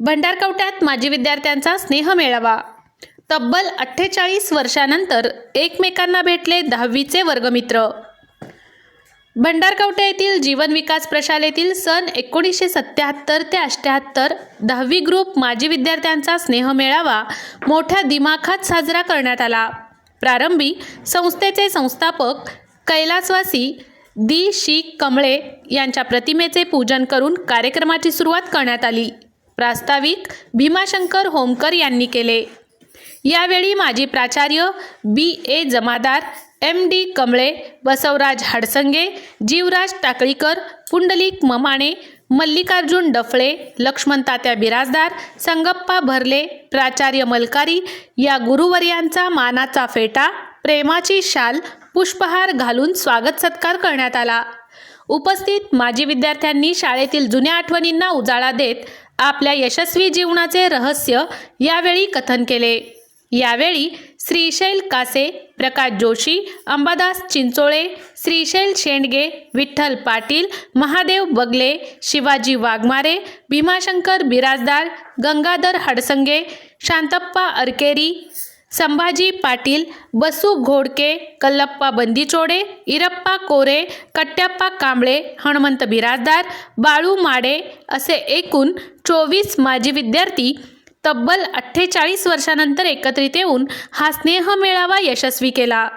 भंडारकवट्यात माजी विद्यार्थ्यांचा स्नेह मेळावा. तब्बल अठ्ठेचाळीस वर्षानंतर एकमेकांना भेटले दहावीचे वर्गमित्र. भंडारकवटे येथील जीवन विकास प्रशालेतील सन एकोणीसशे सत्याहत्तर ते अष्ट्याहत्तर दहावी ग्रुप माजी विद्यार्थ्यांचा स्नेह मेळावा मोठ्या दिमाखात साजरा करण्यात आला. प्रारंभी संस्थेचे संस्थापक कैलासवासी दी शी कमळे यांच्या प्रतिमेचे पूजन करून कार्यक्रमाची सुरुवात करण्यात आली. प्रास्ताविक भीमाशंकर होमकर यांनी केले. यावेळी माजी प्राचार्य B. A. Jamadar M. D. Kamle Basavraj Hadsange Jeevraj Takalikar Pundlik Mamane Mallikarjun Daphale Laxman Tatya Birajdar Sangappa Bharle प्राचार्य मलकारी या गुरुवर्यांचा मानाचा फेटा प्रेमाची शाल पुष्पहार घालून स्वागत सत्कार करण्यात आला. उपस्थित माजी विद्यार्थ्यांनी शाळेतील जुन्या आठवणींना उजाळा देत आपल्या यशस्वी जीवनाचे रहस्य यावेळी कथन केले. यावेळी श्रीशैल कासे प्रकाश जोशी अंबादास चिंचोळे श्रीशैल शेंडगे विठ्ठल पाटील महादेव बगले शिवाजी वाघमारे भीमाशंकर बिराजदार गंगाधर हडसंगे शांतप्पा अरकेरी संभाजी पाटील बसू घोडके कल्लप्पा बंदीचोडे इरप्पा कोरे कट्ट्याप्पा कांबळे हनुमंत बिराजदार बाळू माडे असे एकूण चोवीस माजी विद्यार्थी तब्बल अठ्ठेचाळीस वर्षानंतर एकत्रित येऊन हा स्नेह मेळावा यशस्वी केला.